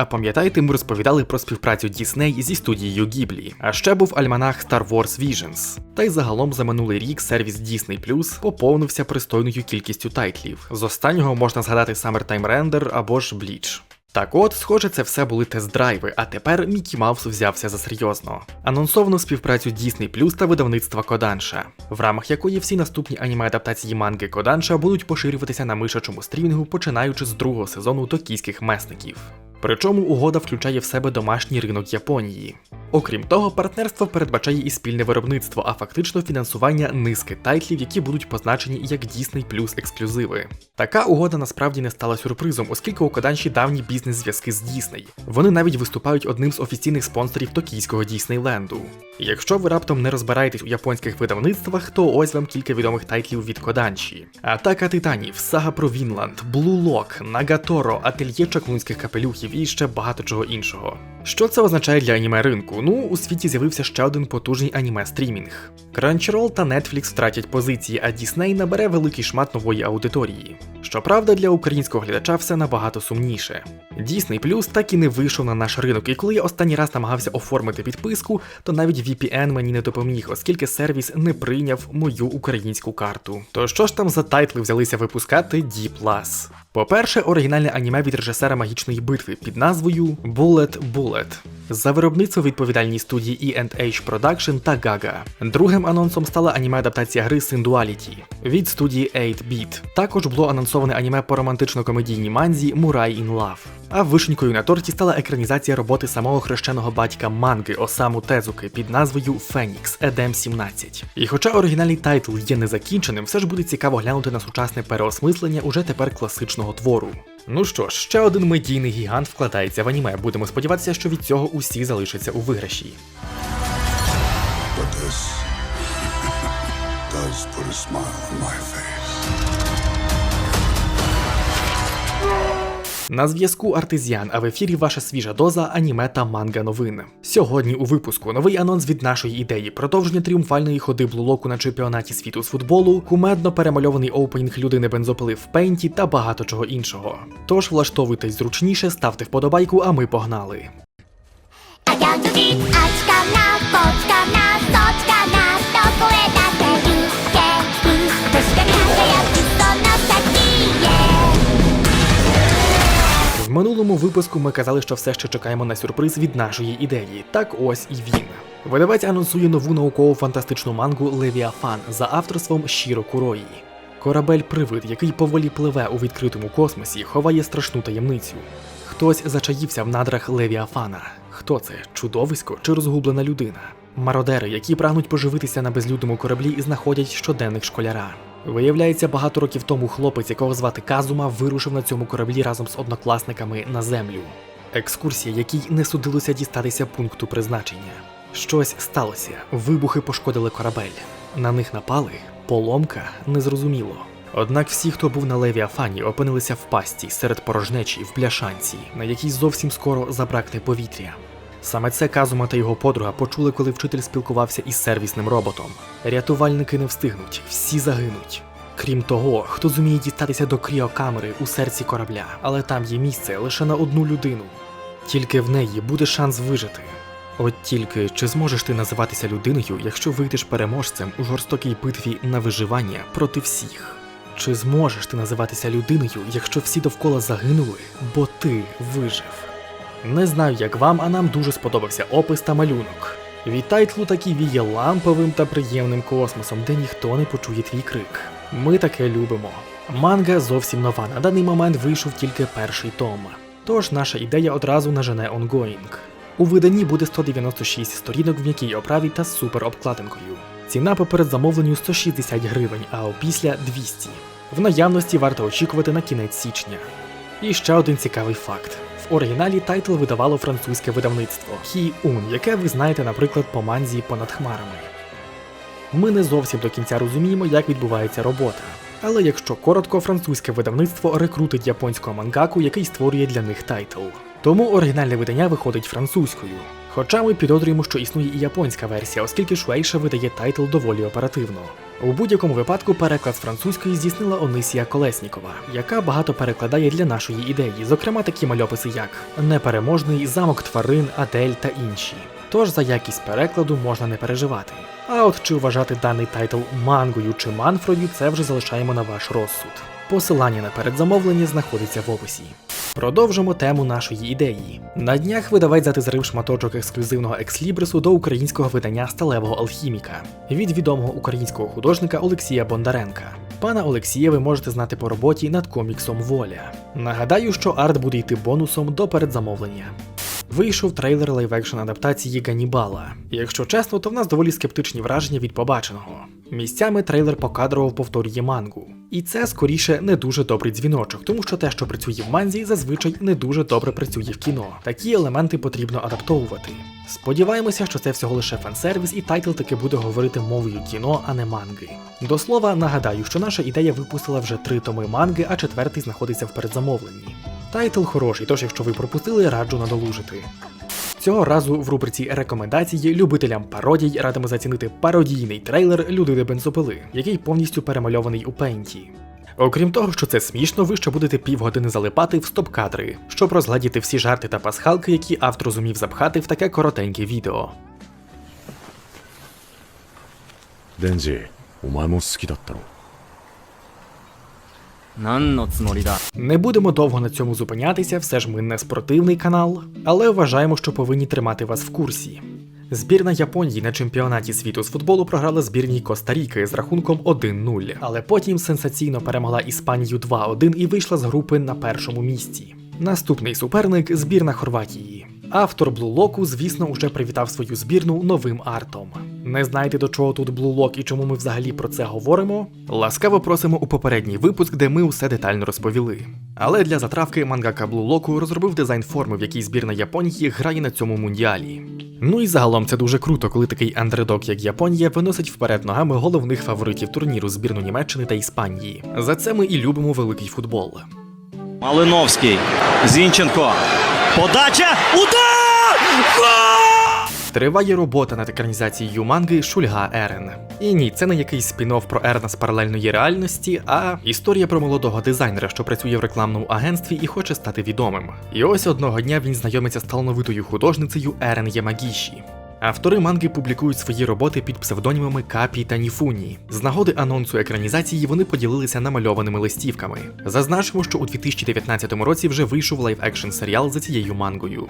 А пам'ятаєте, ми розповідали про співпрацю Дісней зі студією Гіблі. А ще був альманах Star Wars Visions. Та й загалом за минулий рік сервіс Disney Plus поповнився пристойною кількістю тайтлів. З останнього можна згадати Summertime Render або ж Bleach. Так от, схоже, це все були тест-драйви, а тепер Мікі Маус взявся за серйозно. Анонсовано співпрацю Disney Plus та видавництва Коданша, в рамах якої всі наступні аніме-адаптації манги Коданша будуть поширюватися на мишачому стрімінгу, починаючи з другого сезону токійських месників. Причому угода включає в себе домашній ринок Японії. Окрім того, партнерство передбачає і спільне виробництво, а фактично фінансування низки тайтлів, які будуть позначені як Disney Plus ексклюзиви. Така угода насправді не стала сюрпризом, оскільки у Коданші давні бізнес-зв'язки з Disney. Вони навіть виступають одним з офіційних спонсорів токійського Діснейленду. Якщо ви раптом не розбираєтесь у японських видавництвах, то ось вам кілька відомих тайтлів від Коданші: Атака Титанів, Сага про Вінланд, Blue Lock, Нагаторо, Ательє чаклунських капелюхів і ще багато чого іншого. Що це означає для аніме ринку? Ну, у світі з'явився ще один потужний аніме стрімінг. Crunchyroll та Netflix втратять позиції, а Disney набере великий шмат нової аудиторії. Щоправда, для українського глядача все набагато сумніше. Disney Plus так і не вийшов на наш ринок, і коли я останній раз намагався оформити підписку, то навіть VPN мені не допоміг, оскільки сервіс не прийняв мою українську карту. То що ж там за тайтли взялися випускати D+. По-перше, оригінальне аніме від режисера магічної битви під назвою Bullet Bullet. За виробництво відповідальні студії E&H Production та Gaga. Другим анонсом стала аніме-адаптація гри Synduality від студії 8-Bit. Також було анонсоване аніме по романтично-комедійній манзі Murai in Love. А вишенькою на торті стала екранізація роботи самого хрещеного батька манги Осаму Тезуки під назвою Фенікс Едем 17. І хоча оригінальний тайтл є незакінченим, все ж буде цікаво глянути на сучасне переосмислення уже тепер класичного твору. Ну що ж, ще один медійний гігант вкладається в аніме. Будемо сподіватися, що від цього усі залишаться у виграші. But this does put a smile on my face. На зв'язку Артезіан, а в ефірі ваша свіжа доза аніме та манга новин. Сьогодні у випуску новий анонс від нашої ідеї, продовження тріумфальної ходи блулоку на чемпіонаті світу з футболу, кумедно перемальований оупенінг людини бензопили в пейнті та багато чого іншого. Тож влаштовуйтесь зручніше, ставте вподобайку, а ми погнали. Минулому випуску ми казали, що все ще чекаємо на сюрприз від нашої ідеї. Так ось і він. Видавець анонсує нову науково-фантастичну мангу Левіафан за авторством Шіро Курої. Корабель-привид, який поволі пливе у відкритому космосі, ховає страшну таємницю. Хтось зачаївся в надрах Левіафана. Хто це? Чудовисько чи розгублена людина? Мародери, які прагнуть поживитися на безлюдному кораблі знаходять щоденник школяра. Виявляється, багато років тому хлопець, якого звати Казума, вирушив на цьому кораблі разом з однокласниками на землю. Екскурсія, якій не судилося дістатися пункту призначення. Щось сталося, вибухи пошкодили корабель. На них напали, поломка незрозуміло. Однак всі, хто був на Левіафані, опинилися в пасті серед порожнечі в бляшанці, на якій зовсім скоро забракне повітря. Саме це Казума та його подруга почули, коли вчитель спілкувався із сервісним роботом. Рятувальники не встигнуть, всі загинуть. Крім того, хто зуміє дістатися до кріокамери у серці корабля, але там є місце лише на одну людину. Тільки в неї буде шанс вижити. От тільки чи зможеш ти називатися людиною, якщо вийдеш переможцем у жорстокій битві на виживання проти всіх? Чи зможеш ти називатися людиною, якщо всі довкола загинули, бо ти вижив? Не знаю, як вам, а нам дуже сподобався опис та малюнок. Від тайтлу таки віє ламповим та приємним космосом, де ніхто не почує твій крик. Ми таке любимо. Манга зовсім нова. На даний момент вийшов тільки перший том. Тож наша ідея одразу нажене онгоїнг. У виданні буде 196 сторінок в м'якій оправі та з супер обкладинкою. Ціна по передзамовленню 160 гривень, а опісля 200. В наявності варто очікувати на кінець січня. І ще один цікавий факт. Оригіналі тайтл видавало французьке видавництво Хі-Ун, яке ви знаєте, наприклад, по манзі понад хмарами. Ми не зовсім до кінця розуміємо, як відбувається робота. Але якщо коротко, французьке видавництво рекрутить японського мангаку, який створює для них тайтл. Тому оригінальне видання виходить французькою. Хоча ми підозрюємо, що існує і японська версія, оскільки Шуейша видає тайтл доволі оперативно. У будь-якому випадку переклад з французької здійснила Онисія Колеснікова, яка багато перекладає для нашої ідеї, зокрема такі мальописи, як Непереможний, замок тварин, Адель та інші. Тож за якість перекладу можна не переживати. А от чи вважати даний тайтл мангою чи манфрою, це вже залишаємо на ваш розсуд. Посилання на передзамовлення знаходиться в описі. Продовжимо тему нашої ідеї. На днях видавець затизрив шматочок ексклюзивного екслібрису до українського видання сталевого алхіміка від відомого українського художника Олексія Бондаренка. Пана Олексія ви можете знати по роботі над коміксом Воля. Нагадаю, що арт буде йти бонусом до передзамовлення. Вийшов трейлер лайв-екшн адаптації Ганібала. Якщо чесно, то в нас доволі скептичні враження від побаченого. Місцями трейлер покадрово повторює мангу. І це скоріше не дуже добрий дзвіночок, тому що те, що працює в манзі, зазвичай не дуже добре працює в кіно. Такі елементи потрібно адаптовувати. Сподіваємося, що це всього лише фан-сервіс, і тайтл таки буде говорити мовою кіно, а не манги. До слова, нагадаю, що наша ідея випустила вже три томи манги, а четвертий знаходиться в передзамовленні. Тайтл хороший, тож якщо ви пропустили, раджу надолужити. Цього разу в рубриці рекомендації любителям пародій радимо зацінити пародійний трейлер Людини бензопили, який повністю перемальований у пейнті. Окрім того, що це смішно, ви ще будете півгодини залипати в стоп-кадри, щоб розгладіти всі жарти та пасхалки, які автор зумів запхати в таке коротеньке відео. Дензі, у маму скидатару. Не будемо довго на цьому зупинятися, все ж ми не спортивний канал, але вважаємо, що повинні тримати вас в курсі. Збірна Японії на чемпіонаті світу з футболу програла збірній Коста-Ріки з рахунком 1-0, але потім сенсаційно перемогла Іспанію 2-1 і вийшла з групи на першому місці. Наступний суперник збірна Хорватії. Автор Блулоку, звісно, уже привітав свою збірну новим артом. Не знаєте до чого тут Блулок і чому ми взагалі про це говоримо? Ласкаво просимо у попередній випуск, де ми усе детально розповіли. Але для затравки мангака Блулоку розробив дизайн форми, в якій збірна Японії грає на цьому мундіалі. Ну і загалом це дуже круто, коли такий андердог, як Японія, виносить вперед ногами головних фаворитів турніру збірну Німеччини та Іспанії. За це ми і любимо великий футбол. Малиновський. Зінченко. Подача. Удар! Гол! Триває робота над екранізацією манги Шульга Ерен. І ні, це не якийсь спін-офф про Ерна з паралельної реальності, а історія про молодого дизайнера, що працює в рекламному агентстві і хоче стати відомим. І ось одного дня він знайомиться з талановитою художницею Ерен Ямагіші. Автори манги публікують свої роботи під псевдонімами Капі та Ніфуні. З нагоди анонсу екранізації вони поділилися намальованими листівками. Зазначимо, що у 2019 році вже вийшов лайв-екшн серіал за цією мангою.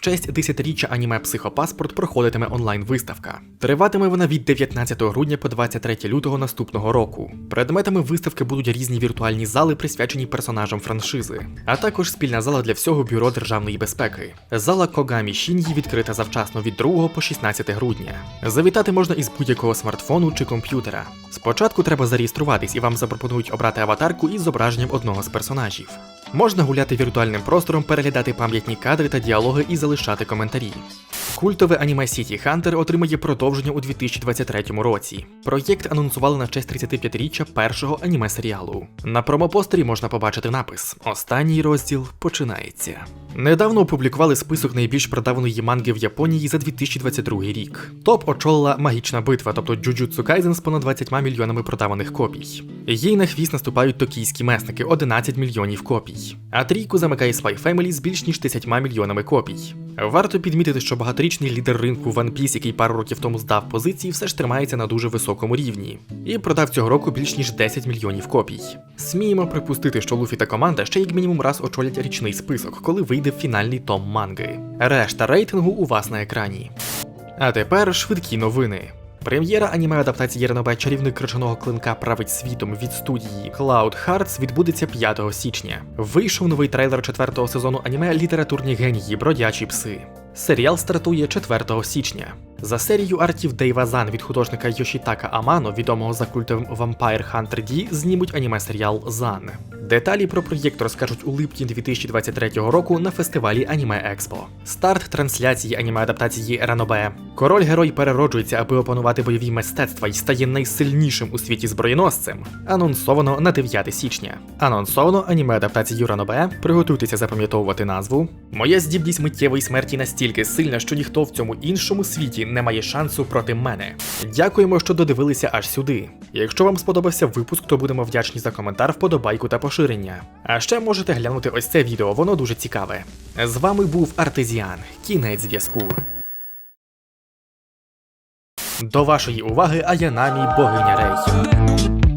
В честь 10-річчя аніме Психопаспорт проходитиме онлайн-виставка. Триватиме вона від 19 грудня по 23 лютого наступного року. Предметами виставки будуть різні віртуальні зали, присвячені персонажам франшизи, а також спільна зала для всього бюро державної безпеки. Зала Когамі Шін'ї відкрита завчасно від 2 по 16 грудня. Завітати можна із будь-якого смартфону чи комп'ютера. Спочатку треба зареєструватись і вам запропонують обрати аватарку із зображенням одного з персонажів. Можна гуляти віртуальним простором, переглядати пам'ятні кадри та діалоги і залишати коментарі. Культове аніме City Hunter отримає продовження у 2023 році. Проєкт анонсували на честь 35-річчя першого аніме серіалу. На промопостері можна побачити напис: Останній розділ починається. Недавно опублікували список найбільш продаваної манги в Японії за 2022 рік. Топ очолила магічна битва, тобто Jujutsu Kaisen з понад 20 мільйонами продаваних копій. Їй на хвіст наступають токійські месники 11 мільйонів копій. А трійку замикає Spy Family з більш ніж 10 мільйонами копій. Варто підмітити, що багаторічний лідер ринку One Piece, який пару років тому здав позиції, все ж тримається на дуже високому рівні. І продав цього року більш ніж 10 мільйонів копій. Сміємо припустити, що Луфі та команда ще як мінімум раз очолять річний список, коли вийде фінальний том манги. Решта рейтингу у вас на екрані. А тепер швидкі новини. Прем'єра аніме адаптації Ранобе чарівник крижаного клинка править світом від студії Cloud Hearts відбудеться 5 січня. Вийшов новий трейлер четвертого сезону аніме Літературні генії бродячі пси. Серіал стартує 4 січня. За серію артів Дейва Зан від художника Йошітака Амано, відомого за культовим Vampire Hunter D, знімуть аніме серіал Зан. Деталі про проєкт розкажуть у липні 2023 року на фестивалі Аніме Експо. Старт трансляції аніме-адаптації Ранобе. Король герой перероджується, аби опанувати бойові мистецтва і стає найсильнішим у світі зброєносцем. Анонсовано на 9 січня. Анонсовано аніме-адаптацію Ранобе. Приготуйтеся запам'ятовувати назву. Моя здібність миттєвої смерті настільки сильна, що ніхто в цьому іншому світі не має шансу проти мене. Дякуємо, що додивилися аж сюди. Якщо вам сподобався випуск, то будемо вдячні за коментар, вподобайку та поширення. А ще можете глянути ось це відео, воно дуже цікаве. З вами був Артезіан. Кінець зв'язку. До вашої уваги Аянамі богиня Рей.